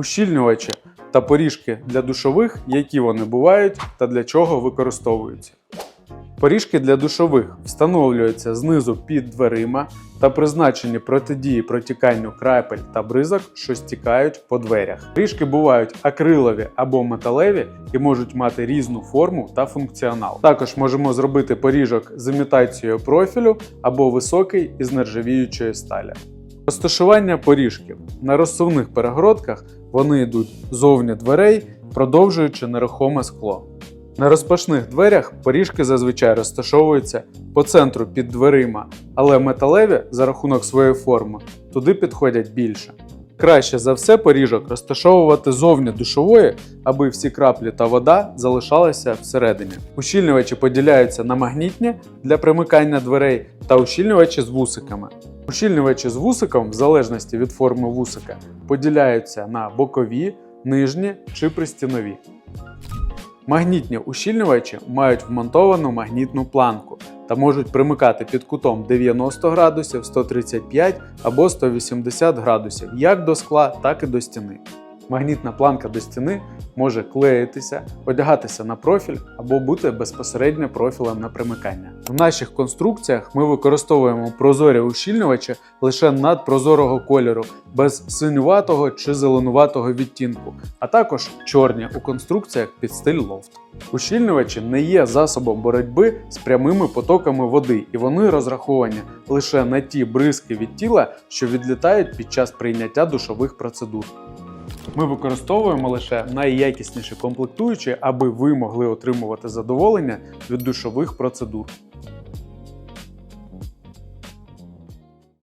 Ущільнювачі та поріжки для душових, які вони бувають та для чого використовуються. Поріжки для душових встановлюються знизу під дверима та призначені протидії протіканню крапель та бризок, що стікають по дверях. Поріжки бувають акрилові або металеві і можуть мати різну форму та функціонал. Також можемо зробити поріжок з імітацією профілю або високий із нержавіючої сталі. Розташування поріжків на розсувних перегородках вони йдуть зовні дверей, продовжуючи нерухоме скло. На розпашних дверях поріжки зазвичай розташовуються по центру під дверима, але металеві за рахунок своєї форми туди підходять більше. Краще за все поріжок розташовувати зовні душової, аби всі краплі та вода залишалися всередині. Ущільнювачі поділяються на магнітні для примикання дверей та ущільнювачі з вусиками. Ущільнювачі з вусиком, в залежності від форми вусика, поділяються на бокові, нижні чи пристінові. Магнітні ущільнювачі мають вмонтовану магнітну планку та можуть примикати під кутом 90 градусів, 135 або 180 градусів як до скла, так і до стіни. Магнітна планка до стіни може клеїтися, одягатися на профіль або бути безпосередньо профілем на примикання. В наших конструкціях ми використовуємо прозорі ущільнювачі лише надпрозорого кольору, без синюватого чи зеленуватого відтінку, а також чорні у конструкціях під стиль лофт. Ущільнювачі не є засобом боротьби з прямими потоками води, і вони розраховані лише на ті бризки від тіла, що відлітають під час прийняття душових процедур. Ми використовуємо лише найякісніші комплектуючі, аби ви могли отримувати задоволення від душових процедур.